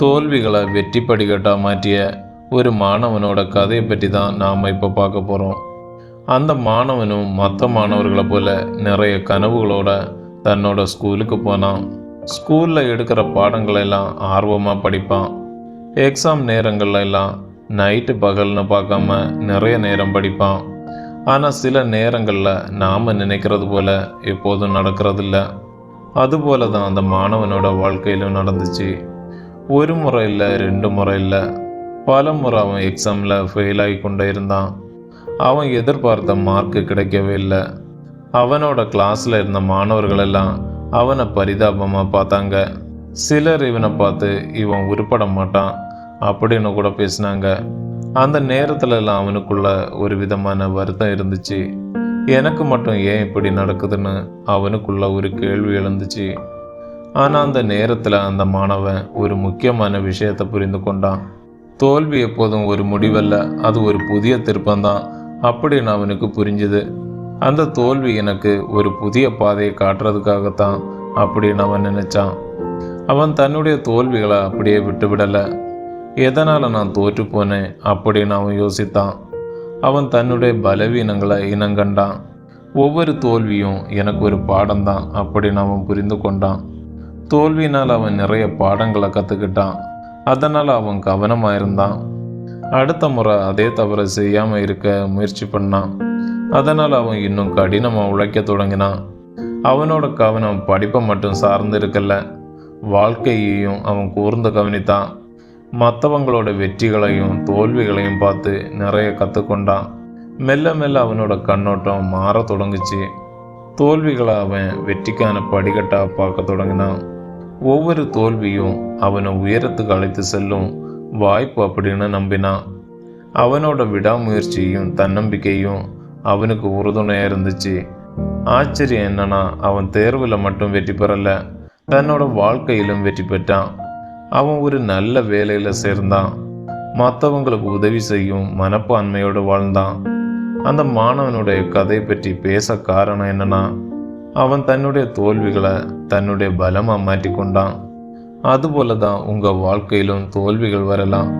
தோல்விகளை வெற்றி படிக்கட்டாக மாற்றிய ஒரு மாணவனோட கதையை பற்றி தான் நாம் இப்போ பார்க்க போகிறோம் அந்த மாணவனும் மற்ற மாணவர்களை போல நிறைய கனவுகளோட தன்னோட ஸ்கூலுக்கு போனான். ஸ்கூலில் எடுக்கிற பாடங்களெல்லாம் ஆர்வமாக படிப்பான். எக்ஸாம் நேரங்கள்ல எல்லாம் நைட்டு பகல்னு பார்க்காம நிறைய நேரம் படிப்பான். ஆனால் சில நேரங்களில் நாம் நினைக்கிறது போல் எப்போதும் நடக்கிறதில்ல. அதுபோல தான் அந்த மாணவனோட வாழ்க்கையிலும் நடந்துச்சு. ஒரு முறை இல்லை ரெண்டு முறை இல்லை. பல முறை அவன் எக்ஸாமில் ஃபெயில் ஆகி கொண்டே இருந்தான். அவன் எதிர்பார்த்த மார்க்கு கிடைக்கவே இல்லை. அவனோட கிளாஸில் இருந்த மாணவர்கள் எல்லாம் அவனை பரிதாபமாக பார்த்தாங்க. சிலர் இவனை பார்த்து இவன் உருப்பட மாட்டான் அப்படின்னு கூட பேசினாங்க. அந்த நேரத்துலலாம் அவனுக்குள்ள ஒரு விதமான வருத்தம் இருந்துச்சு. எனக்கு மட்டும் ஏன் இப்படி நடக்குதுன்னு? அவனுக்குள்ள ஒரு கேள்வி எழுந்துச்சு. ஆனால் அந்த நேரத்தில் அந்த மாணவன் ஒரு முக்கியமான விஷயத்தை புரிந்து கொண்டான். தோல்வி எப்போதும் ஒரு முடிவல்ல அது ஒரு புதிய திருப்பம்தான் அப்படின்னு அவனுக்கு புரிஞ்சுது. அந்த தோல்வி எனக்கு ஒரு புதிய பாதையை காட்டுறதுக்காகத்தான் அப்படின்னு அவன் நினைச்சான். அவன் தன்னுடைய தோல்விகளை அப்படியே விட்டுவிடலை. எதனால் நான் தோற்று போனேன் அப்படின்னு அவன் யோசித்தான். அவன் தன்னுடைய பலவீனங்களை இனங்கண்டான் ஒவ்வொரு தோல்வியும் எனக்கு ஒரு பாடம்தான் அப்படின்னு அவன் புரிந்து கொண்டான். தோல்வினால் அவன் நிறைய பாடங்களை கற்றுக்கிட்டான் அதனால் அவன் கவனமாக இருந்தான் அடுத்த முறை அதே தவறை செய்யாமல் இருக்க முயற்சி பண்ணான். அதனால் அவன் இன்னும் கடினமாக உழைக்க தொடங்கினான். அவனோட கவனம் படிப்பை மட்டும் சார்ந்து இருக்கல. வாழ்க்கையையும் அவன் கூர்ந்து கவனித்தான். மற்றவங்களோட வெற்றிகளையும் தோல்விகளையும் பார்த்து நிறைய கற்றுக்கொண்டான் மெல்ல மெல்ல அவனோட கண்ணோட்டம் மாற தொடங்குச்சு. தோல்விகளை அவன் வெற்றிக்கான படிக்கட்டாக பார்க்க தொடங்கினான். ஒவ்வொரு தோல்வியும் அவனை உயரத்துக்கு அழைத்து செல்லும் வாய்ப்பு அப்படின்னு நம்பினான் அவனோட விடாமுயற்சியும் தன்னம்பிக்கையும் அவனுக்கு உறுதுணையாக இருந்துச்சு. ஆச்சரியம் என்னன்னா அவன் தேர்வில் மட்டும் வெற்றி பெறலை. தன்னோட வாழ்க்கையிலும் வெற்றி பெற்றான். அவன் ஒரு நல்ல வேலையில் சேர்ந்தான். மற்றவங்களுக்கு உதவி செய்யும் மனப்பான்மையோடு வாழ்ந்தான். அந்த மாணவனுடைய கதை பற்றி பேச காரணம் என்னன்னா அவன் தன்னுடைய தோல்விகளை தன்னுடைய பலமாக மாற்றிக்கொண்டான். அதுபோல தான் உங்கள் வாழ்க்கையிலும் தோல்விகள் வரலாம்.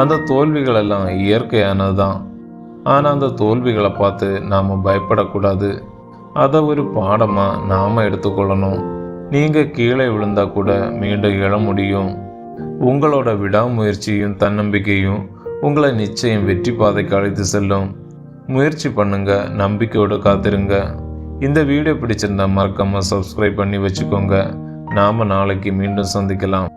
அந்த தோல்விகள் எல்லாம் இயற்கையானது தான் ஆனால் அந்த தோல்விகளை பார்த்து நாம் பயப்படக்கூடாது. அதை ஒரு பாடமாக நாம் எடுத்துக்கொள்ளணும். நீங்கள் கீழே விழுந்தால் கூட மீண்டும் எழ முடியும். உங்களோட விடாமுயற்சியும் தன்னம்பிக்கையும் உங்களை நிச்சயம் வெற்றி பாதைக்கு அழைத்து செல்லும். முயற்சி பண்ணுங்க நம்பிக்கையோடு காத்திருங்க. இந்த வீடியோ பிடிச்சிருந்தா மறக்காம சப்ஸ்கிரைப் பண்ணி வச்சுக்கோங்க. நாம நாளைக்கு மீண்டும் சந்திக்கலாம்.